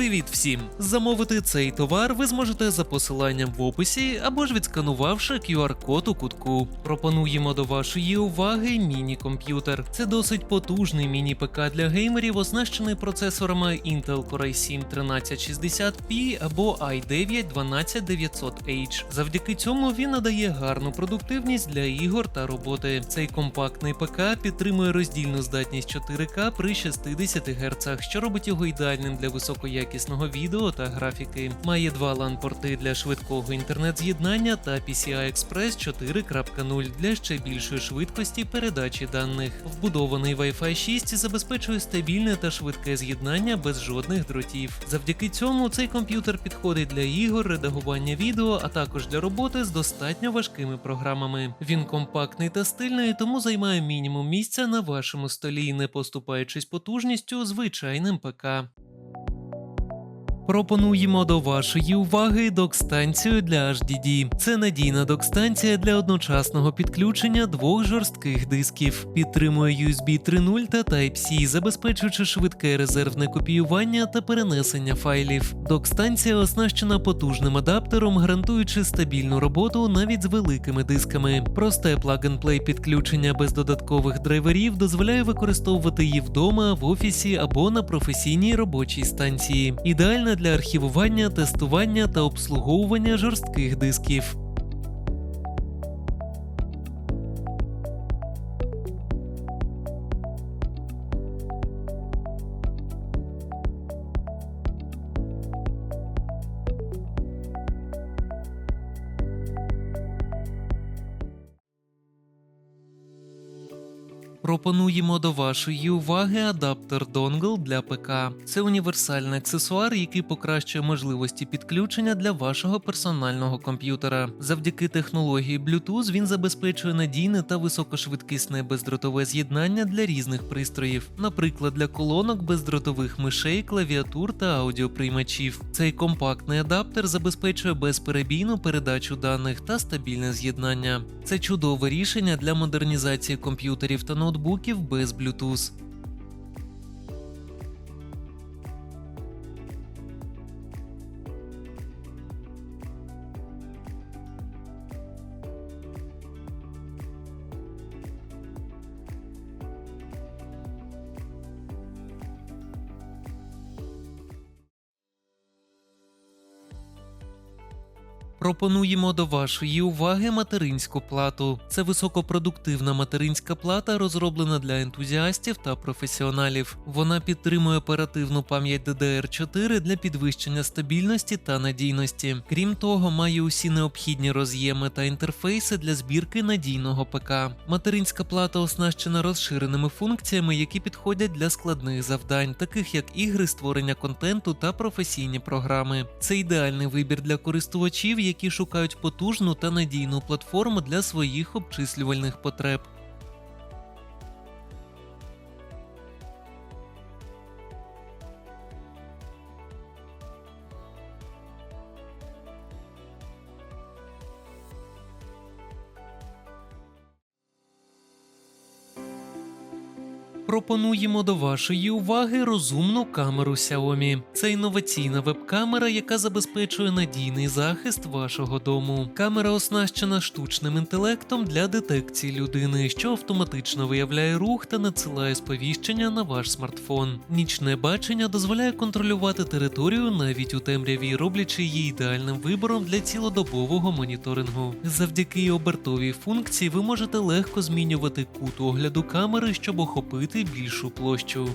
Привіт всім! Замовити цей товар ви зможете за посиланням в описі або ж відсканувавши QR-код у кутку. Пропонуємо до вашої уваги міні-комп'ютер. Це досить потужний міні-ПК для геймерів, оснащений процесорами Intel Core i7 1360p або i9 12900H. Завдяки цьому він надає гарну продуктивність для ігор та роботи. Цей компактний ПК підтримує роздільну здатність 4К при 60 Гц, що робить його ідеальним для високоякісного відео та графіки. Має два LAN-порти для швидкого інтернет-з'єднання та PCI Express 4.0 для ще більшої швидкості передачі даних. Вбудований Wi-Fi 6 забезпечує стабільне та швидке з'єднання без жодних дротів. Завдяки цьому цей комп'ютер підходить для ігор, редагування відео, а також для роботи з достатньо важкими програмами. Він компактний та стильний, тому займає мінімум місця на вашому столі, не поступаючись потужністю звичайним ПК. Пропонуємо до вашої уваги док-станцію для HDD. Це надійна док-станція для одночасного підключення двох жорстких дисків. Підтримує USB 3.0 та Type-C, забезпечуючи швидке резервне копіювання та перенесення файлів. Док-станція оснащена потужним адаптером, гарантуючи стабільну роботу навіть з великими дисками. Просте plug-and-play підключення без додаткових драйверів дозволяє використовувати її вдома, в офісі або на професійній робочій станції. Ідеальна для архівування, тестування та обслуговування жорстких дисків. Пропонуємо до вашої уваги адаптер Dongle для ПК. Це універсальний аксесуар, який покращує можливості підключення для вашого персонального комп'ютера. Завдяки технології Bluetooth він забезпечує надійне та високошвидкісне бездротове з'єднання для різних пристроїв, наприклад, для колонок бездротових мишей, клавіатур та аудіоприймачів. Цей компактний адаптер забезпечує безперебійну передачу даних та стабільне з'єднання. Це чудове рішення для модернізації комп'ютерів та ноутбуків без Bluetooth. Пропонуємо до вашої уваги материнську плату. Це високопродуктивна материнська плата, розроблена для ентузіастів та професіоналів. Вона підтримує оперативну пам'ять DDR4 для підвищення стабільності та надійності. Крім того, має усі необхідні роз'єми та інтерфейси для збірки надійного ПК. Материнська плата оснащена розширеними функціями, які підходять для складних завдань, таких як ігри, створення контенту та професійні програми. Це ідеальний вибір для користувачів, які шукають потужну та надійну платформу для своїх обчислювальних потреб. Пропонуємо до вашої уваги розумну камеру Xiaomi. Це інноваційна веб-камера, яка забезпечує надійний захист вашого дому. Камера оснащена штучним інтелектом для детекції людини, що автоматично виявляє рух та надсилає сповіщення на ваш смартфон. Нічне бачення дозволяє контролювати територію навіть у темряві, роблячи її ідеальним вибором для цілодобового моніторингу. Завдяки обертовій функції ви можете легко змінювати кут огляду камери, щоб охопити більшу площу.